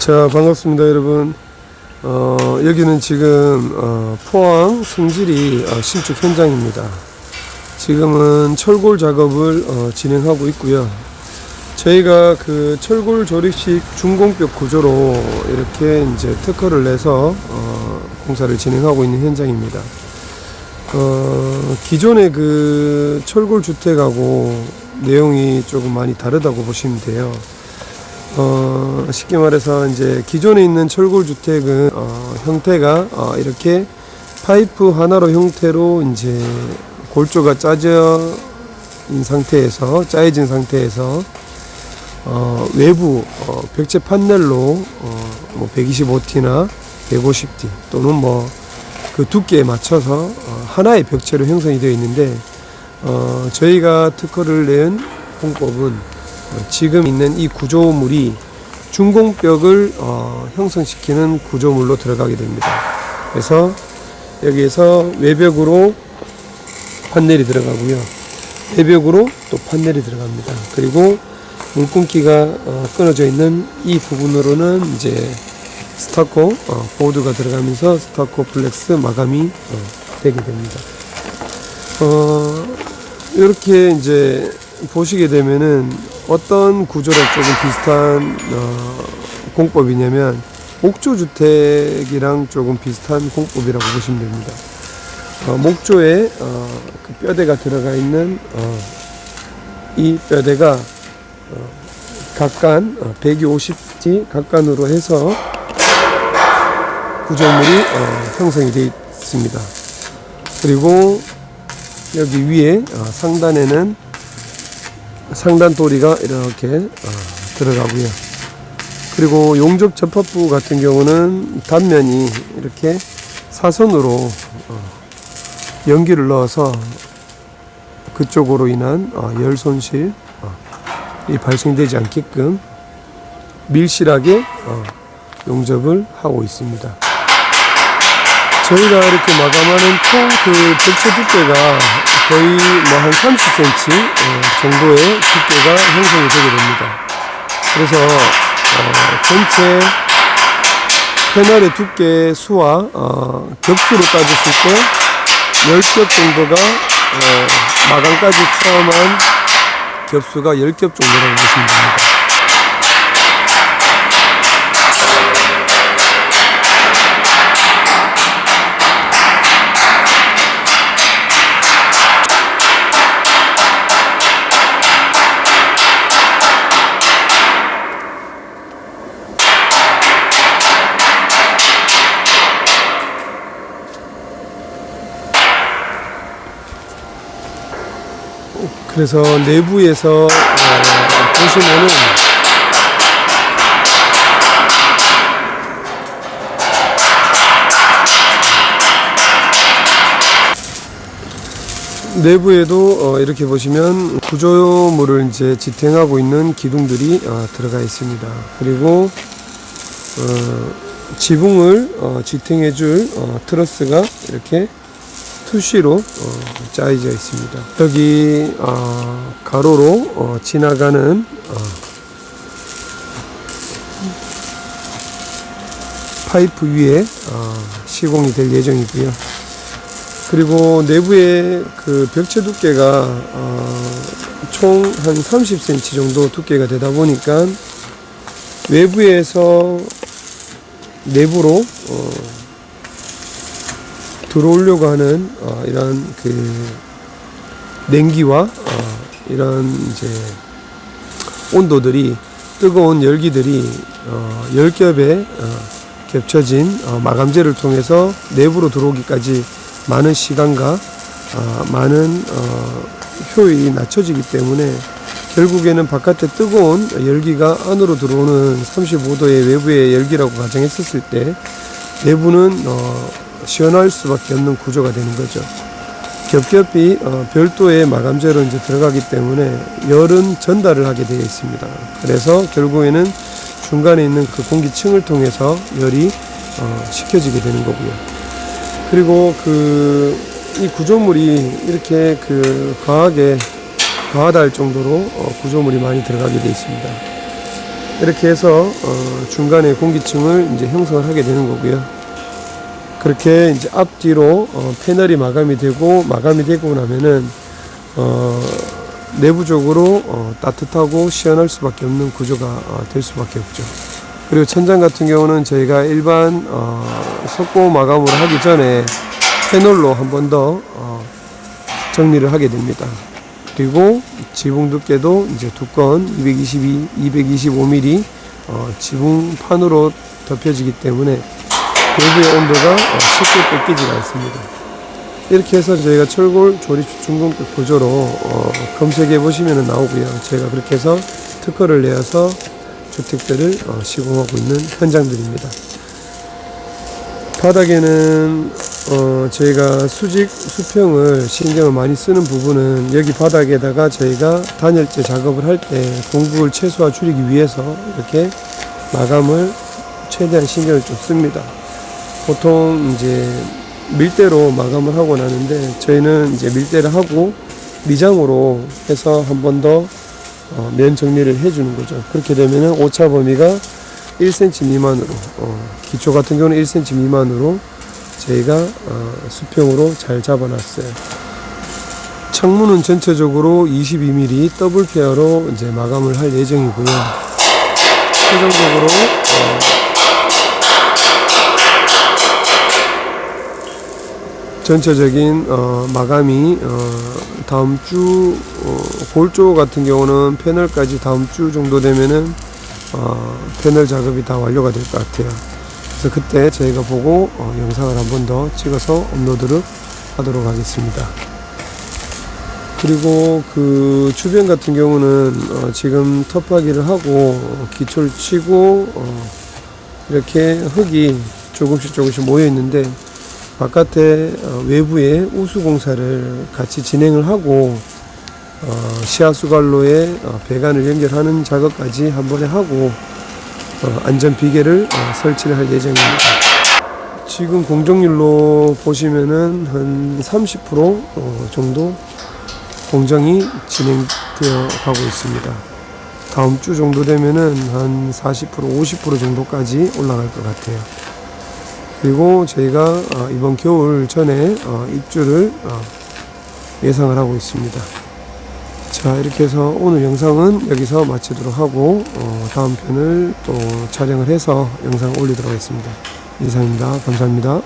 자 반갑습니다 여러분. 어, 여기는 지금 어, 포항 성질이 어, 신축 현장입니다. 지금은 철골 작업을 어, 진행하고 있고요. 저희가 그 철골 조립식 중공벽 구조로 이렇게 이제 특허를 내서 어, 공사를 진행하고 있는 현장입니다. 어, 기존의 그 철골 주택하고 내용이 조금 많이 다르다고 보시면 돼요 어, 쉽게 말해서 이제 기존에 있는 철골 주택은 어, 형태가 어, 이렇게 파이프 하나로 형태로 이제 골조가 짜져 인 상태에서 짜여진 상태에서 어, 외부 어, 벽체 판넬로 어, 뭐 125T나 150T 또는 뭐 그 두께에 맞춰서 어, 하나의 벽체로 형성이 되어 있는데 어, 저희가 특허를 낸 공법은 어, 지금 있는 이 구조물이 중공벽을 어, 형성시키는 구조물로 들어가게 됩니다. 그래서 여기에서 외벽으로 판넬이 들어가고요. 내벽으로 또 판넬이 들어갑니다. 그리고 물끊기가 어, 끊어져 있는 이 부분으로는 이제 스타코 어, 보드가 들어가면서 스타코 플렉스 마감이 어, 되게 됩니다. 어, 이렇게 이제 보시게 되면은 어떤 구조랑 조금 비슷한 어, 공법이냐면 목조 주택이랑 조금 비슷한 공법이라고 보시면 됩니다. 어, 목조에 어, 그 뼈대가 들어가 있는 어, 이 뼈대가 어, 각간 어, 150지 각간으로 해서 구조물이 어, 형성이 되어 있습니다. 그리고 여기 위에 어, 상단에는 상단 도리가 이렇게 어, 들어가고요. 그리고 용접 접합부 같은 경우는 단면이 이렇게 사선으로 어, 연기를 넣어서 그쪽으로 인한 어, 열 손실 어, 이 발생되지 않게끔 밀실하게 어, 용접을 하고 있습니다. 저희가 이렇게 마감하는 총그 벽체 두께가 거의 뭐 한 30cm 어, 정도의 두께가 형성이 되게 됩니다. 그래서 어, 전체 패널의 두께 수와 어, 겹수로 따졌을 때 10겹 정도가 어, 마감까지 포함한 겹수가 10겹 정도라고 보시면 됩니다. 그래서 내부에서 어, 보시면은 내부에도 어, 이렇게 보시면 구조물을 이제 지탱하고 있는 기둥들이 어, 들어가 있습니다. 그리고 어, 지붕을 어, 지탱해줄 어, 트러스가 이렇게 투시로 어, 짜여져 있습니다. 여기 어, 가로로 어, 지나가는 어, 파이프 위에 어, 시공이 될 예정이고요. 그리고 내부의 그 벽체 두께가 어, 총한 30cm 정도 두께가 되다 보니까 외부에서 내부로 어, 들어오려고 하는 어, 이런 그 냉기와 어, 이런 이제 온도들이 뜨거운 열기들이 어, 열 겹에 어, 겹쳐진 어, 마감재를 통해서 내부로 들어오기까지 많은 시간과 어, 많은 어, 효율이 낮춰지기 때문에 결국에는 바깥에 뜨거운 열기가 안으로 들어오는 35도의 외부의 열기라고 가정했었을 때 내부는 어, 시원할 수밖에 없는 구조가 되는 거죠. 겹겹이 어, 별도의 마감재로 이제 들어가기 때문에 열은 전달을 하게 되어 있습니다. 그래서 결국에는 중간에 있는 그 공기층을 통해서 열이 어, 식혀지게 되는 거고요. 그리고 그 이 구조물이 이렇게 그 과하게 과하다 할 정도로 어, 구조물이 많이 들어가게 되어 있습니다. 이렇게 해서 어, 중간에 공기층을 이제 형성을 하게 되는 거고요. 그렇게 이제 앞뒤로 어, 패널이 마감이 되고 마감이 되고 나면은 어, 내부적으로 어, 따뜻하고 시원할 수밖에 없는 구조가 어, 될 수밖에 없죠. 그리고 천장 같은 경우는 저희가 일반 어, 석고 마감으로 하기 전에 패널로 한 번 더 어, 정리를 하게 됩니다. 그리고 지붕 두께도 이제 두꺼운 222, 225mm 어, 지붕판으로 덮여지기 때문에 내부의 온도가 어, 쉽게 뺏기지가 않습니다. 이렇게 해서 저희가 철골 조립 중공급 구조로 어, 검색해 보시면 나오고요. 제가 그렇게 해서 특허를 내어서 주택들을 어, 시공하고 있는 현장들입니다. 바닥에는 어, 저희가 수직 수평을 신경을 많이 쓰는 부분은 여기 바닥에다가 저희가 단열재 작업을 할 때 공국을 최소화 줄이기 위해서 이렇게 마감을 최대한 신경을 좀 씁니다. 보통 이제 밀대로 마감을 하고 나는데 저희는 이제 밀대를 하고 미장으로 해서 한 번더 어, 면 정리를 해주는 거죠. 그렇게 되면은 오차 범위가 1cm 미만으로 어, 기초 같은 경우는 1cm 미만으로 저희가 어, 수평으로 잘 잡아놨어요. 창문은 전체적으로 22mm 더블 페어로 이제 마감을 할 예정이고요. 최종적으로 전체적인 어, 마감이 어, 다음 주 어, 골조 같은 경우는 패널까지 다음 주 정도 되면은 어, 패널 작업이 다 완료가 될 것 같아요. 그래서 그때 저희가 보고 어, 영상을 한 번 더 찍어서 업로드를 하도록 하겠습니다. 그리고 그 주변 같은 경우는 어, 지금 텃파기를 하고 어, 기초를 치고 어, 이렇게 흙이 조금씩 조금씩 모여 있는데 바깥에 어, 외부에 우수 공사를 같이 진행을 하고 어, 시야수관로에 어, 배관을 연결하는 작업까지 한 번에 하고 어, 안전 비계를 어, 설치를 할 예정입니다. 지금 공정률로 보시면은 한 30% 어, 정도 공정이 진행되어 가고 있습니다. 다음 주 정도 되면은 한 40% 50% 정도까지 올라갈 것 같아요. 그리고 저희가 어, 이번 겨울 전에 어, 입주를 어, 예상을 하고 있습니다. 자 이렇게 해서 오늘 영상은 여기서 마치도록 하고 어, 다음 편을 또 촬영을 해서 영상 올리도록 하겠습니다. 이상입니다. 감사합니다.